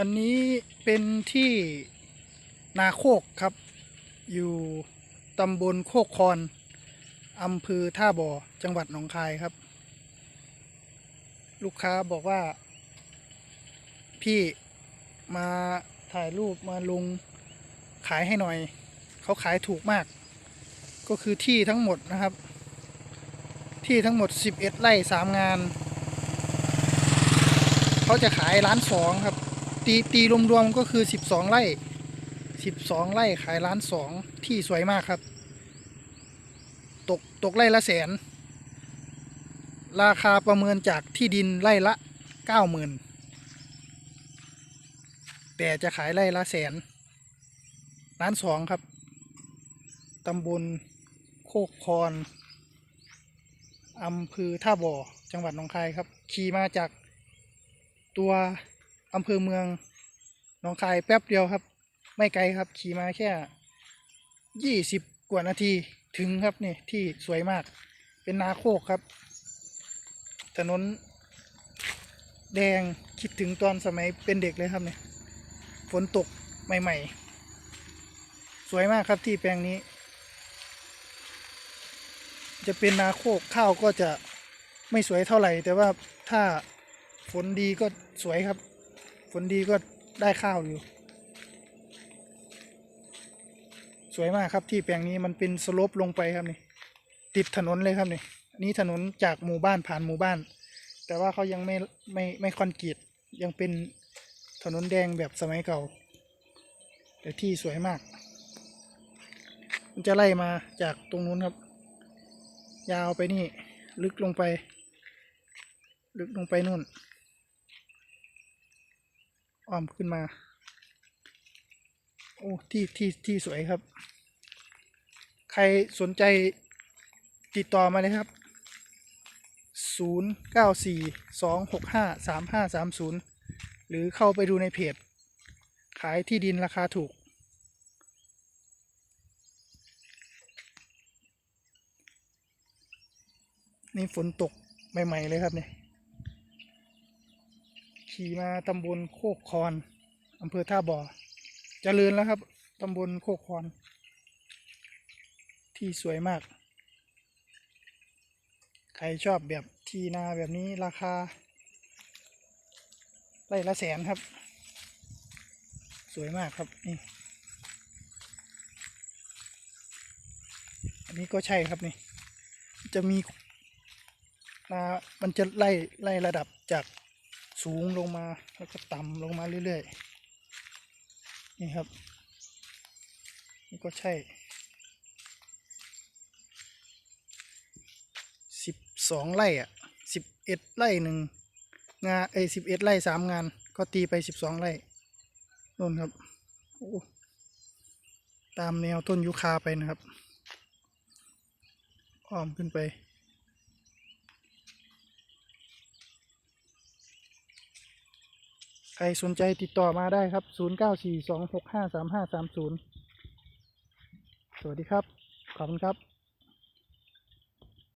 อันนี้เป็นที่นาโคกครับ อยู่ตำบลโคกคอนอำเภอท่าบ่อจังหวัดหนองคายครับ ลูกค้าบอกว่า พี่มาถ่ายรูปมาลงขายให้หน่อย เขาขายถูกมาก ก็คือที่ทั้งหมดนะครับ ที่ทั้งหมด 11 ไร่ 3 งาน เขาจะขายล้านสองครับ ตีตีรวมๆก็คือ 12 ไร่ 12 ไร่ขายล้านสองที่สวยมากครับ ตกตกไร่ละแสน ราคาประเมินจากที่ดินไร่ละ 90,000 แต่จะขายไร่ละแสนล้านสองครับตำบลโคกคอนอำเภอท่าบ่อ จังหวัดหนองคายครับ ขี่มาจากตัว อำเภอเมืองหนองคายแป๊บเดียวครับ ไม่ไกลครับ ขี่มาแค่ยี่สิบกว่านาทีถึงครับนี่ที่สวยมาก เป็นนาโคกครับ ถนนแดงคิดถึงตอนสมัยเป็นเด็กเลยครับเนี่ยฝนตกใหม่ ๆ สวยมากครับที่แปลงนี้ จะเป็นนาโคกข้าวก็จะไม่สวยเท่าไหร่ แต่ว่าถ้าฝนดีก็สวยครับ ฝนดีก็ได้ข้าวอยู่ สวยมากครับที่แปลงนี้มันเป็นสโลปลงไปครับนี่ ติดถนนเลยครับนี่นนี้ถนนจากหมู่บ้านผ่านหมู่บ้าน แต่ว่าเขายังไม่ไม่ไม่คอนกรีตยังเป็นถนนแดงแบบสมัยเก่า แต่ที่สวยมาก มันจะไล่มาจากตรงนู้นครับ ยาวไปนี่ ลึกลงไป ลึกลงไปนู่น อ้อมขึ้นมา โอ้ที่ที่ที่สวยครับ ใครสนใจติดต่อมาเลยครับ 0 9 4 2 6 5 3 5 3 0 หรือเข้าไปดูในเพจ ขายที่ดินราคาถูก นี่ฝนตกใหม่ ๆ เลยครับเนี่ย ขี่มาตำบลโคกคอนอำเภอท่าบ่อเจริญแล้วครับตำบลโคกคอน ที่สวยมาก ใครชอบแบบที่นาแบบนี้ราคาไร่ละแสนครับ สวยมากครับนี่อันนี้ก็ใช่ครับนี่ จะมีนามันจะไล่ไล่ระดับจาก สูงลงมาแล้วก็ต่ำลงมาเรื่อยๆ นี่ครับ นี่ก็ใช่สิบสองไร่อะสิบเอ็ดไร่หนึ่งงานเอ้สิบเอ็ดไร่สามงาน ก็ตีไปสิบสองไร่โน่นครับโอ้ตามแนวต้นยูคาไปนะครับอ้อมขึ้นไป ใครสนใจติดต่อมาได้ครับ 0942653530 สวัสดีครับ ขอบคุณครับ